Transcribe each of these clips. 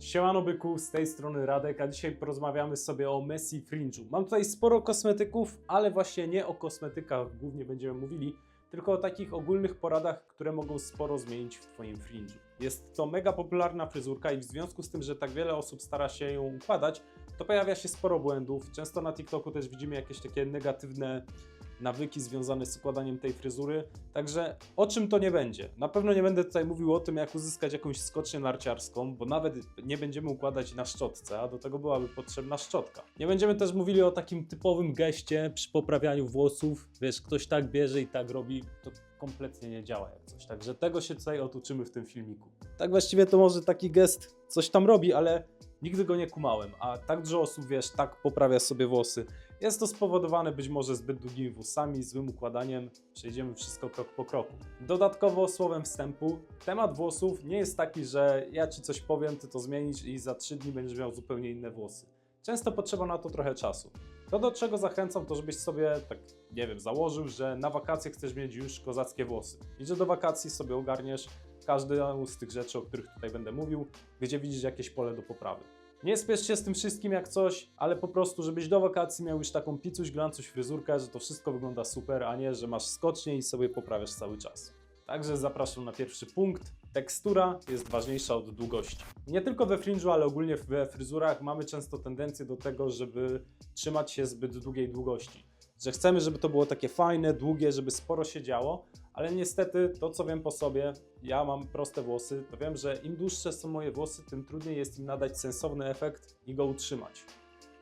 Siemano byku, z tej strony Radek, a dzisiaj porozmawiamy sobie o Messi Fringe'u. Mam tutaj sporo kosmetyków, ale właśnie nie o kosmetykach głównie będziemy mówili, tylko o takich ogólnych poradach, które mogą sporo zmienić w Twoim fringe'u. Jest to mega popularna fryzurka i w związku z tym, że tak wiele osób stara się ją układać, to pojawia się sporo błędów. Często na TikToku też widzimy jakieś takie negatywne nawyki związane z układaniem tej fryzury. Także o czym to nie będzie? Na pewno nie będę tutaj mówił o tym, jak uzyskać jakąś skocznię narciarską, bo nawet nie będziemy układać na szczotce, a do tego byłaby potrzebna szczotka. Nie będziemy też mówili o takim typowym geście przy poprawianiu włosów. Wiesz, ktoś tak bierze i tak robi, to kompletnie nie działa jak coś. Także tego się tutaj otuczymy w tym filmiku. Tak właściwie to może taki gest coś tam robi, ale nigdy go nie kumałem, a tak dużo osób, wiesz, tak poprawia sobie włosy. Jest to spowodowane być może zbyt długimi włosami, złym układaniem. Przejdziemy wszystko krok po kroku. Dodatkowo słowem wstępu, temat włosów nie jest taki, że ja ci coś powiem, ty to zmienisz i za 3 dni będziesz miał zupełnie inne włosy. Często potrzeba na to trochę czasu. To do czego zachęcam, to żebyś sobie, tak nie wiem, założył, że na wakacje chcesz mieć już kozackie włosy. I że do wakacji sobie ogarniesz każdą z tych rzeczy, o których tutaj będę mówił, gdzie widzisz jakieś pole do poprawy. Nie spiesz się z tym wszystkim jak coś, ale po prostu, żebyś do wakacji miał już taką picuś, glancuś fryzurkę, że to wszystko wygląda super, a nie, że masz skocznie i sobie poprawiasz cały czas. Także zapraszam na pierwszy punkt. Tekstura jest ważniejsza od długości. Nie tylko we fringe'u, ale ogólnie we fryzurach mamy często tendencję do tego, żeby trzymać się zbyt długiej długości. Że chcemy, żeby to było takie fajne, długie, żeby sporo się działo, ale niestety to, co wiem po sobie, ja mam proste włosy, to wiem, że im dłuższe są moje włosy, tym trudniej jest im nadać sensowny efekt i go utrzymać.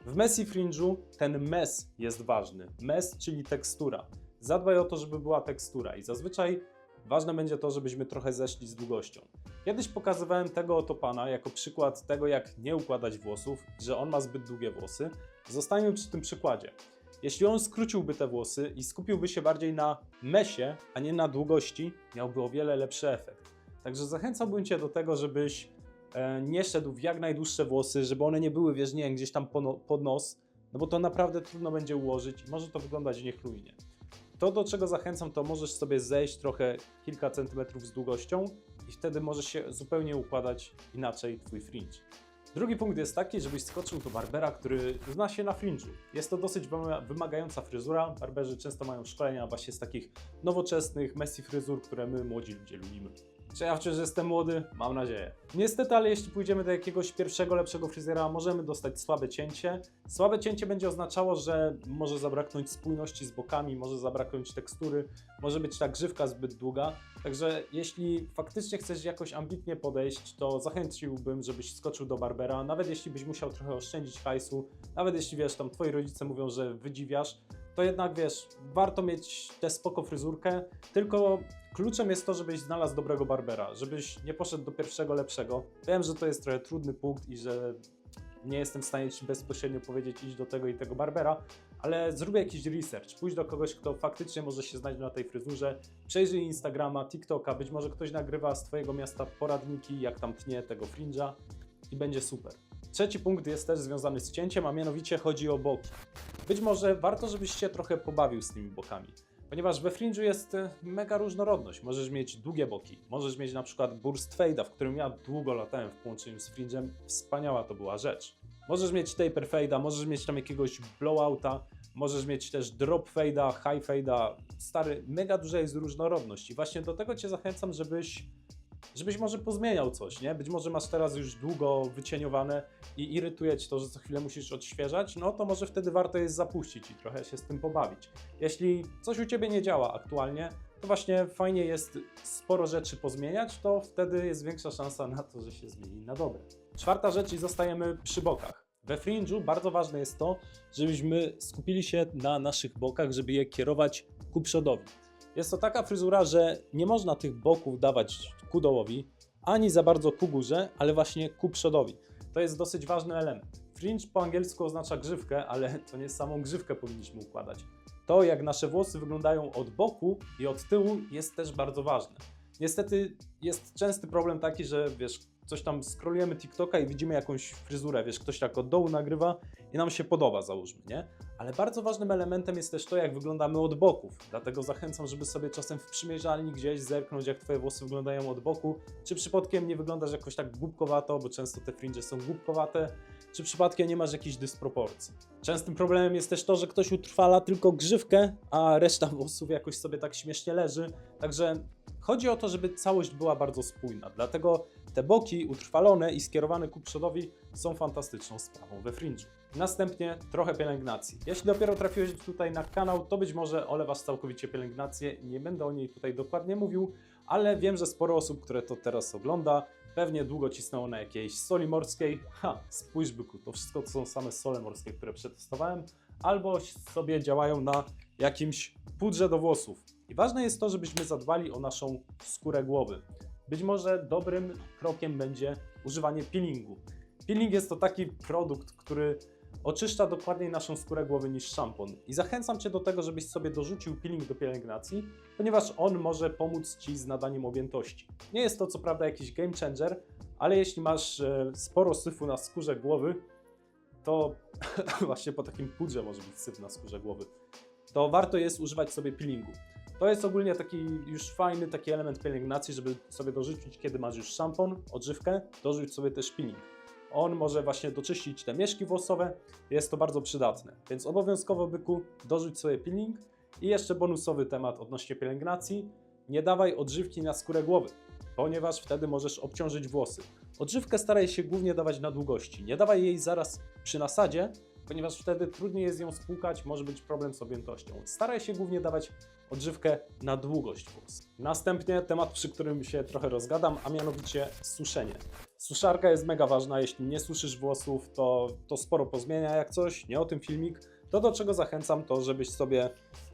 W Messi Fringe'u ten mes jest ważny. Mes, czyli tekstura. Zadbaj o to, żeby była tekstura i zazwyczaj ważne będzie to, żebyśmy trochę zeszli z długością. Kiedyś pokazywałem tego oto pana jako przykład tego, jak nie układać włosów, że on ma zbyt długie włosy. Zostańmy przy tym przykładzie. Jeśli on skróciłby te włosy i skupiłby się bardziej na mesie, a nie na długości, miałby o wiele lepszy efekt. Także zachęcałbym Cię do tego, żebyś e, nie szedł w jak najdłuższe włosy, żeby one nie były, wiesz, nie gdzieś tam po pod nos, no bo to naprawdę trudno będzie ułożyć i może to wyglądać niechlujnie. To, do czego zachęcam, to możesz sobie zejść trochę kilka centymetrów z długością i wtedy możesz się zupełnie układać inaczej Twój fringe. Drugi punkt jest taki, żebyś skoczył do barbera, który zna się na fringe'u. Jest to dosyć wyma- wymagająca fryzura. Barberzy często mają szkolenia właśnie z takich nowoczesnych Messi fryzur, które my młodzi ludzie lubimy. Czy ja wciąż jestem młody? Mam nadzieję. Niestety, ale jeśli pójdziemy do jakiegoś pierwszego, lepszego fryzjera, możemy dostać słabe cięcie. Słabe cięcie będzie oznaczało, że może zabraknąć spójności z bokami, może zabraknąć tekstury, może być ta grzywka zbyt długa. Także jeśli faktycznie chcesz jakoś ambitnie podejść, to zachęciłbym, żebyś skoczył do barbera, nawet jeśli byś musiał trochę oszczędzić hajsu, nawet jeśli wiesz, tam twoi rodzice mówią, że wydziwiasz, to jednak wiesz, warto mieć tę spoko fryzurkę, tylko kluczem jest to, żebyś znalazł dobrego barbera, żebyś nie poszedł do pierwszego lepszego. Wiem, że to jest trochę trudny punkt i że nie jestem w stanie Ci bezpośrednio powiedzieć idź do tego i tego barbera, ale zrób jakiś research, pójdź do kogoś, kto faktycznie może się znać na tej fryzurze, przejrzyj Instagrama, TikToka, być może ktoś nagrywa z Twojego miasta poradniki, jak tam tnie tego fringe'a i będzie super. Trzeci punkt jest też związany z cięciem, a mianowicie chodzi o boki. Być może warto, żebyś się trochę pobawił z tymi bokami. Ponieważ we fringe'u jest e, mega różnorodność. Możesz mieć długie boki, możesz mieć na przykład burst fade'a, w którym ja długo latałem w połączeniu z fringe'em. Wspaniała to była rzecz. Możesz mieć taper fade'a, możesz mieć tam jakiegoś blowouta, możesz mieć też drop fade'a, high fade'a. Stary, mega duża jest różnorodność i właśnie do tego Cię zachęcam, żebyś żebyś może pozmieniał coś, nie? Być może masz teraz już długo wycieniowane i irytuje Cię to, że co chwilę musisz odświeżać, no to może wtedy warto jest zapuścić i trochę się z tym pobawić. Jeśli coś u Ciebie nie działa aktualnie, to właśnie fajnie jest sporo rzeczy pozmieniać, to wtedy jest większa szansa na to, że się zmieni na dobre. Czwarta rzecz i zostajemy przy bokach. We fringe'u bardzo ważne jest to, żebyśmy skupili się na naszych bokach, żeby je kierować ku przodowi. Jest to taka fryzura, że nie można tych boków dawać ku dołowi, ani za bardzo ku górze, ale właśnie ku przodowi. To jest dosyć ważny element. Fringe po angielsku oznacza grzywkę, ale to nie samą grzywkę powinniśmy układać. To, jak nasze włosy wyglądają od boku i od tyłu, jest też bardzo ważne. Niestety jest częsty problem taki, że wiesz, coś tam scrollujemy TikToka i widzimy jakąś fryzurę, wiesz, ktoś tak od dołu nagrywa i nam się podoba, załóżmy, nie? Ale bardzo ważnym elementem jest też to, jak wyglądamy od boków. Dlatego zachęcam, żeby sobie czasem w przymierzalni gdzieś zerknąć, jak Twoje włosy wyglądają od boku. Czy przypadkiem nie wyglądasz jakoś tak głupkowato, bo często te fringe są głupkowate, czy przypadkiem nie masz jakichś dysproporcji. Częstym problemem jest też to, że ktoś utrwala tylko grzywkę, a reszta włosów jakoś sobie tak śmiesznie leży. Także chodzi o to, żeby całość była bardzo spójna. Dlatego te boki utrwalone i skierowane ku przodowi są fantastyczną sprawą we fringe'u. Następnie trochę pielęgnacji. Jeśli dopiero trafiłeś tutaj na kanał, to być może olewasz całkowicie pielęgnację. Nie będę o niej tutaj dokładnie mówił, ale wiem, że sporo osób, które to teraz ogląda, pewnie długo cisnęło na jakiejś soli morskiej. Ha, spójrz byku, to wszystko to są same sole morskie, które przetestowałem, albo sobie działają na jakimś pudrze do włosów. I ważne jest to, żebyśmy zadbali o naszą skórę głowy. Być może dobrym krokiem będzie używanie peelingu. Peeling jest to taki produkt, który oczyszcza dokładniej naszą skórę głowy niż szampon. I zachęcam Cię do tego, żebyś sobie dorzucił peeling do pielęgnacji, ponieważ on może pomóc Ci z nadaniem objętości. Nie jest to co prawda jakiś game changer, ale jeśli masz e, sporo syfu na skórze głowy, to właśnie po takim pudrze może być syf na skórze głowy, to warto jest używać sobie peelingu. To jest ogólnie taki już fajny taki element pielęgnacji, żeby sobie dorzucić, kiedy masz już szampon, odżywkę, dorzuć sobie też peeling. On może właśnie doczyścić te mieszki włosowe, jest to bardzo przydatne. Więc obowiązkowo byku dorzuć sobie peeling i jeszcze bonusowy temat odnośnie pielęgnacji. Nie dawaj odżywki na skórę głowy, ponieważ wtedy możesz obciążyć włosy. Odżywkę staraj się głównie dawać na długości. Nie dawaj jej zaraz przy nasadzie, ponieważ wtedy trudniej jest ją spłukać, może być problem z objętością. Staraj się głównie dawać odżywkę na długość włosów. Następnie temat, przy którym się trochę rozgadam, a mianowicie suszenie. Suszarka jest mega ważna, jeśli nie suszysz włosów, to, to sporo pozmienia jak coś, nie o tym filmik. To do czego zachęcam, to żebyś sobie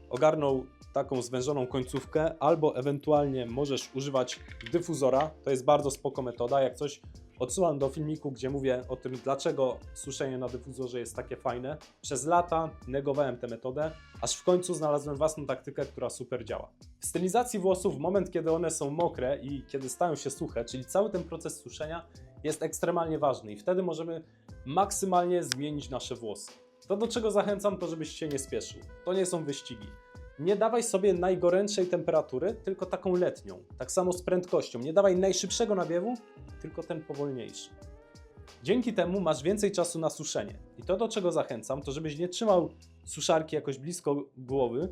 ogarnął taką zwężoną końcówkę, albo ewentualnie możesz używać dyfuzora. To jest bardzo spoko metoda. Jak coś odsyłam do filmiku, gdzie mówię o tym, dlaczego suszenie na dyfuzorze jest takie fajne. Przez lata negowałem tę metodę, aż w końcu znalazłem własną taktykę, która super działa. W stylizacji włosów, moment kiedy one są mokre i kiedy stają się suche, czyli cały ten proces suszenia jest ekstremalnie ważny i wtedy możemy maksymalnie zmienić nasze włosy. To do czego zachęcam, to żebyś się nie spieszył. To nie są wyścigi. Nie dawaj sobie najgorętszej temperatury, tylko taką letnią. Tak samo z prędkością. Nie dawaj najszybszego nawiewu, tylko ten powolniejszy. Dzięki temu masz więcej czasu na suszenie. I to, do czego zachęcam, to żebyś nie trzymał suszarki jakoś blisko głowy,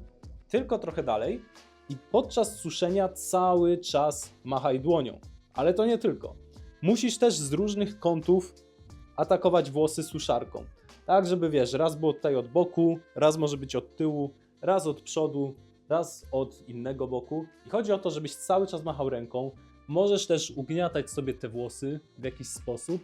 tylko trochę dalej i podczas suszenia cały czas machaj dłonią. Ale to nie tylko. Musisz też z różnych kątów atakować włosy suszarką. Tak, żeby wiesz, raz było tutaj od boku, raz może być od tyłu, raz od przodu, raz od innego boku. I chodzi o to, żebyś cały czas machał ręką. Możesz też ugniatać sobie te włosy w jakiś sposób.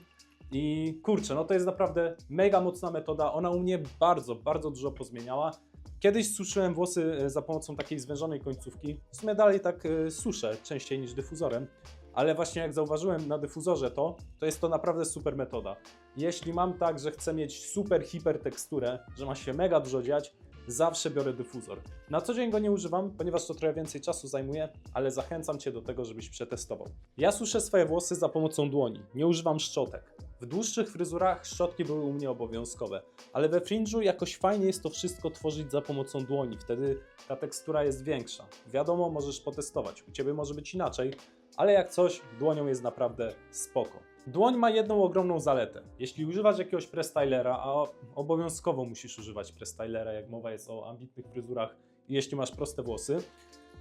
I kurczę, no to jest naprawdę mega mocna metoda. Ona u mnie bardzo, bardzo dużo pozmieniała. Kiedyś suszyłem włosy e, za pomocą takiej zwężonej końcówki. W sumie dalej tak e, suszę częściej niż dyfuzorem, ale właśnie jak zauważyłem na dyfuzorze to, to jest to naprawdę super metoda. Jeśli mam tak, że chcę mieć super hiper teksturę, że ma się mega dużo dziać, zawsze biorę dyfuzor. Na co dzień go nie używam, ponieważ to trochę więcej czasu zajmuje, ale zachęcam Cię do tego, żebyś przetestował. Ja suszę swoje włosy za pomocą dłoni, nie używam szczotek. W dłuższych fryzurach szczotki były u mnie obowiązkowe, ale we fringe'u jakoś fajnie jest to wszystko tworzyć za pomocą dłoni, wtedy ta tekstura jest większa. Wiadomo, możesz potestować, u Ciebie może być inaczej, ale jak coś, dłonią jest naprawdę spoko. Dłoń ma jedną ogromną zaletę. Jeśli używasz jakiegoś prestylera, a obowiązkowo musisz używać prestylera, jak mowa jest o ambitnych fryzurach i jeśli masz proste włosy,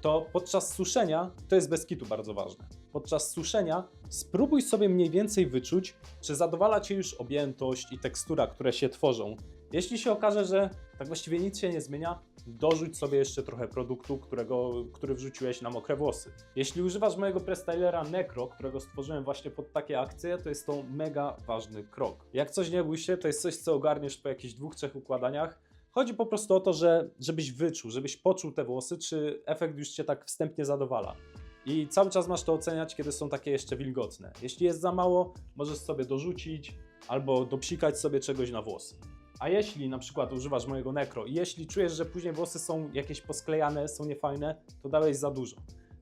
to podczas suszenia, to jest bez kitu bardzo ważne, podczas suszenia spróbuj sobie mniej więcej wyczuć, czy zadowala Cię już objętość i tekstura, które się tworzą. Jeśli się okaże, że tak właściwie nic się nie zmienia, dorzuć sobie jeszcze trochę produktu, którego, który wrzuciłeś na mokre włosy. Jeśli używasz mojego prestylera Necro, którego stworzyłem właśnie pod takie akcje, to jest to mega ważny krok. Jak coś nie bój się, to jest coś, co ogarniesz po jakichś dwóch, trzech układaniach. Chodzi po prostu o to, że, żebyś wyczuł, żebyś poczuł te włosy, czy efekt już Cię tak wstępnie zadowala. I cały czas masz to oceniać, kiedy są takie jeszcze wilgotne. Jeśli jest za mało, możesz sobie dorzucić albo dopsikać sobie czegoś na włosy. A jeśli na przykład używasz mojego Necro i jeśli czujesz, że później włosy są jakieś posklejane, są niefajne, to dałeś za dużo.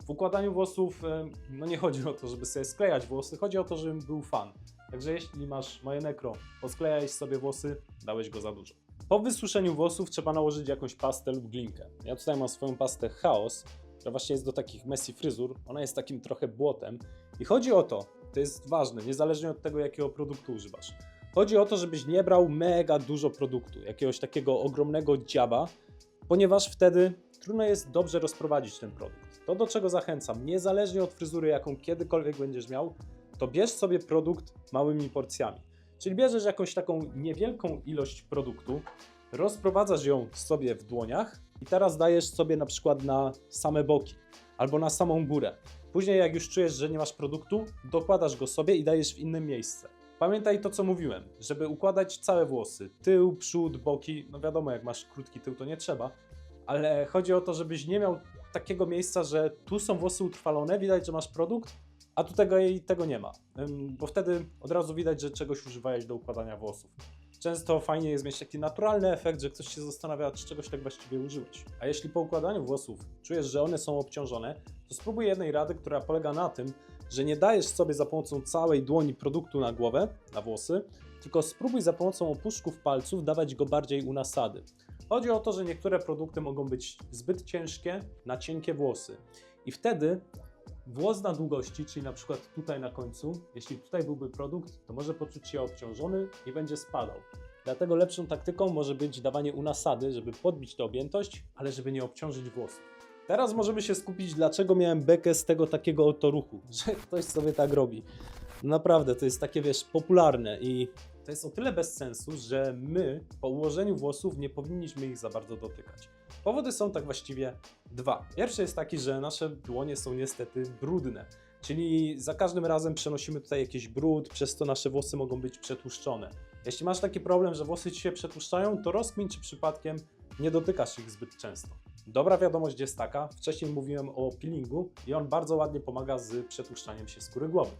W układaniu włosów no nie chodzi o to, żeby sobie sklejać włosy, chodzi o to, żebym był fan. Także jeśli masz moje nekro, posklejałeś sobie włosy, dałeś go za dużo. Po wysuszeniu włosów trzeba nałożyć jakąś pastę lub glinkę. Ja tutaj mam swoją pastę Chaos, która właśnie jest do takich messy fryzur. Ona jest takim trochę błotem. I chodzi o to, to jest ważne, niezależnie od tego, jakiego produktu używasz. Chodzi o to, żebyś nie brał mega dużo produktu, jakiegoś takiego ogromnego dziaba, ponieważ wtedy trudno jest dobrze rozprowadzić ten produkt. To, do czego zachęcam, niezależnie od fryzury, jaką kiedykolwiek będziesz miał, to bierz sobie produkt małymi porcjami. Czyli bierzesz jakąś taką niewielką ilość produktu, rozprowadzasz ją sobie w dłoniach i teraz dajesz sobie na przykład na same boki albo na samą górę. Później, jak już czujesz, że nie masz produktu, dokładasz go sobie i dajesz w inne miejsce. Pamiętaj to, co mówiłem, żeby układać całe włosy, tył, przód, boki, no wiadomo, jak masz krótki tył, to nie trzeba, ale chodzi o to, żebyś nie miał takiego miejsca, że tu są włosy utrwalone, widać, że masz produkt, a tu tego, tego nie ma, bo wtedy od razu widać, że czegoś używałeś do układania włosów. Często fajnie jest mieć taki naturalny efekt, że ktoś się zastanawia, czy czegoś tak właściwie użyłeś. A jeśli po układaniu włosów czujesz, że one są obciążone, to spróbuj jednej rady, która polega na tym, że nie dajesz sobie za pomocą całej dłoni produktu na głowę, na włosy, tylko spróbuj za pomocą opuszków palców dawać go bardziej u nasady. Chodzi o to, że niektóre produkty mogą być zbyt ciężkie na cienkie włosy. I wtedy włos na długości, czyli na przykład tutaj na końcu, jeśli tutaj byłby produkt, to może poczuć się obciążony i będzie spadał. Dlatego lepszą taktyką może być dawanie u nasady, żeby podbić tę objętość, ale żeby nie obciążyć włosów. Teraz możemy się skupić, dlaczego miałem bekę z tego takiego oto ruchu, że ktoś sobie tak robi. Naprawdę, to jest takie, wiesz, popularne i to jest o tyle bez sensu, że my po ułożeniu włosów nie powinniśmy ich za bardzo dotykać. Powody są tak właściwie dwa. Pierwszy jest taki, że nasze dłonie są niestety brudne, czyli za każdym razem przenosimy tutaj jakiś brud, przez to nasze włosy mogą być przetłuszczone. Jeśli masz taki problem, że włosy ci się przetłuszczają, to rozkmin, czy przypadkiem nie dotykasz ich zbyt często. Dobra wiadomość jest taka, wcześniej mówiłem o peelingu i on bardzo ładnie pomaga z przetłuszczaniem się skóry głowy.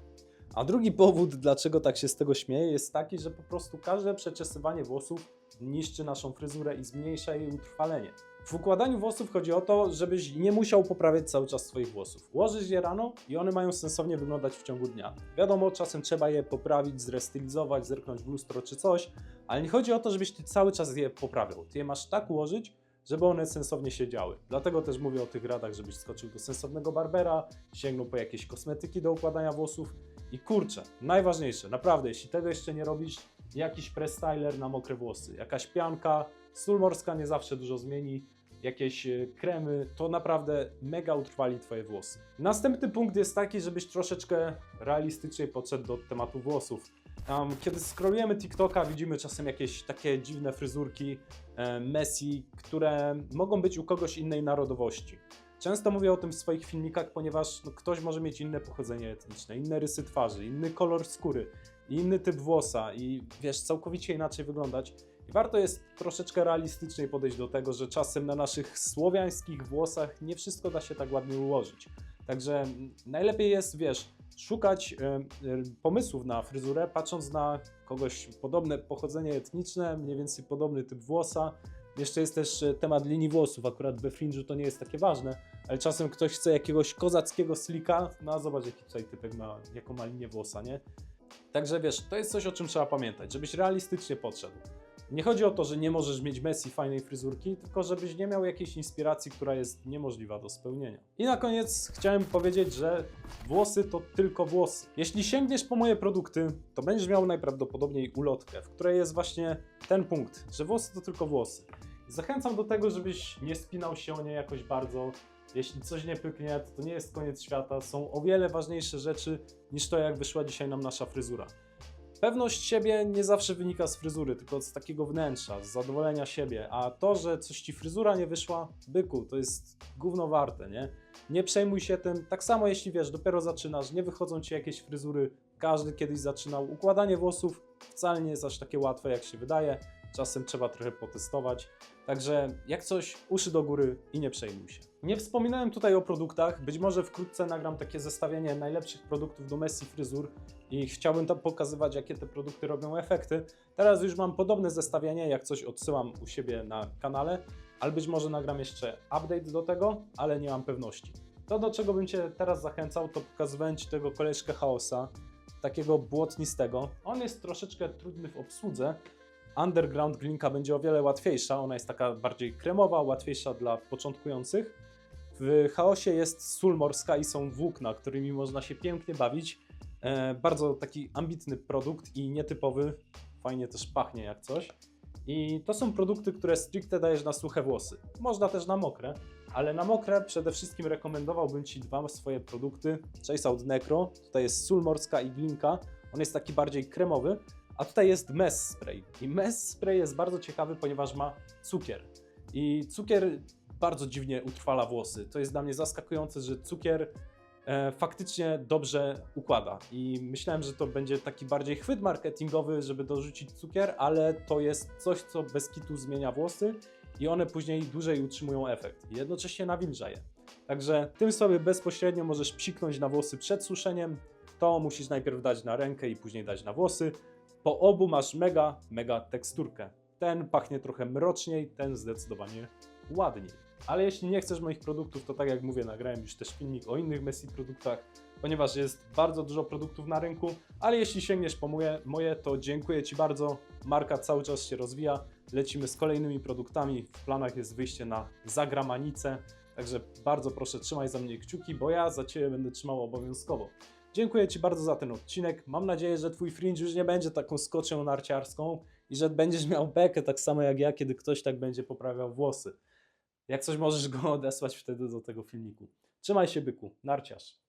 A drugi powód, dlaczego tak się z tego śmieję, jest taki, że po prostu każde przeczesywanie włosów niszczy naszą fryzurę i zmniejsza jej utrwalenie. W układaniu włosów chodzi o to, żebyś nie musiał poprawiać cały czas swoich włosów. Łożysz je rano i one mają sensownie wyglądać w ciągu dnia. Wiadomo, czasem trzeba je poprawić, zrestylizować, zerknąć w lustro czy coś, ale nie chodzi o to, żebyś ty cały czas je poprawiał. Ty je masz tak ułożyć, żeby one sensownie siedziały. Dlatego też mówię o tych radach, żebyś skoczył do sensownego barbera, sięgnął po jakieś kosmetyki do układania włosów i kurczę, najważniejsze, naprawdę, jeśli tego jeszcze nie robisz, jakiś prestyler na mokre włosy, jakaś pianka, sól morska nie zawsze dużo zmieni, jakieś e, kremy, to naprawdę mega utrwali Twoje włosy. Następny punkt jest taki, żebyś troszeczkę realistycznie podszedł do tematu włosów. Um, kiedy scrollujemy TikToka, widzimy czasem jakieś takie dziwne fryzurki, e, Messi, które mogą być u kogoś innej narodowości. Często mówię o tym w swoich filmikach, ponieważ no, ktoś może mieć inne pochodzenie etniczne, inne rysy twarzy, inny kolor skóry, inny typ włosa i wiesz, całkowicie inaczej wyglądać. I warto jest troszeczkę realistycznie podejść do tego, że czasem na naszych słowiańskich włosach nie wszystko da się tak ładnie ułożyć. Także mm, najlepiej jest, wiesz, szukać pomysłów na fryzurę, patrząc na kogoś podobne pochodzenie etniczne, mniej więcej podobny typ włosa. Jeszcze jest też e, temat linii włosów, akurat we fringe'u to nie jest takie ważne, ale czasem ktoś chce jakiegoś kozackiego slika, no a zobacz jaki tutaj typek ma, jaką ma linię włosa, nie? Także wiesz, to jest coś o czym trzeba pamiętać, żebyś realistycznie podszedł. Nie chodzi o to, że nie możesz mieć Messi fajnej fryzurki, tylko żebyś nie miał jakiejś inspiracji, która jest niemożliwa do spełnienia. I na koniec chciałem powiedzieć, że włosy to tylko włosy. Jeśli sięgniesz po moje produkty, to będziesz miał najprawdopodobniej ulotkę, w której jest właśnie ten punkt, że włosy to tylko włosy. Zachęcam do tego, żebyś nie spinał się o nie jakoś bardzo. Jeśli coś nie pyknie, to, to nie jest koniec świata. Są o wiele ważniejsze rzeczy niż to, jak wyszła dzisiaj nam nasza fryzura. Pewność siebie nie zawsze wynika z fryzury, tylko z takiego wnętrza, z zadowolenia siebie. A to, że coś ci fryzura nie wyszła, byku, to jest gówno warte, nie? Nie przejmuj się tym. Tak samo jeśli wiesz, dopiero zaczynasz, nie wychodzą ci jakieś fryzury, każdy kiedyś zaczynał. Układanie włosów wcale nie jest aż takie łatwe, jak się wydaje. Czasem trzeba trochę potestować. Także jak coś, uszy do góry i nie przejmuj się. Nie wspominałem tutaj o produktach. Być może wkrótce nagram takie zestawienie najlepszych produktów do Messi fryzur i chciałbym tam pokazywać, jakie te produkty robią efekty. Teraz już mam podobne zestawienie, jak coś odsyłam u siebie na kanale, ale być może nagram jeszcze update do tego, ale nie mam pewności. To, do czego bym Cię teraz zachęcał, to pokazywanie Ci tego koleżkę chaosa, takiego błotnistego. On jest troszeczkę trudny w obsłudze. Underground glinka będzie o wiele łatwiejsza, ona jest taka bardziej kremowa, łatwiejsza dla początkujących. W chaosie jest sól morska i są włókna, którymi można się pięknie bawić. E, bardzo taki ambitny produkt i nietypowy, fajnie też pachnie jak coś. I to są produkty, które stricte dajesz na suche włosy. Można też na mokre, ale na mokre przede wszystkim rekomendowałbym Ci dwa swoje produkty. Chase Out Necro, tutaj jest sól morska i glinka. On jest taki bardziej kremowy, a tutaj jest mess spray. I mess spray jest bardzo ciekawy, ponieważ ma cukier. I cukier bardzo dziwnie utrwala włosy. To jest dla mnie zaskakujące, że cukier e, faktycznie dobrze układa. I myślałem, że to będzie taki bardziej chwyt marketingowy, żeby dorzucić cukier, ale to jest coś, co bez kitu zmienia włosy i one później dłużej utrzymują efekt. I jednocześnie nawilża je. Także tym sobie bezpośrednio możesz psiknąć na włosy przed suszeniem. To musisz najpierw dać na rękę i później dać na włosy. Po obu masz mega, mega teksturkę. Ten pachnie trochę mroczniej, ten zdecydowanie ładniej. Ale jeśli nie chcesz moich produktów, to tak jak mówię, nagrałem już też filmik o innych Messi produktach, ponieważ jest bardzo dużo produktów na rynku, ale jeśli sięgniesz po moje, moje to dziękuję Ci bardzo. Marka cały czas się rozwija, lecimy z kolejnymi produktami. W planach jest wyjście na zagramanicę, także bardzo proszę trzymaj za mnie kciuki, bo ja za Ciebie będę trzymał obowiązkowo. Dziękuję Ci bardzo za ten odcinek. Mam nadzieję, że Twój fringe już nie będzie taką skoczą narciarską i że będziesz miał bekę tak samo jak ja, kiedy ktoś tak będzie poprawiał włosy. Jak coś możesz go odesłać wtedy do tego filmiku. Trzymaj się byku, narciarz.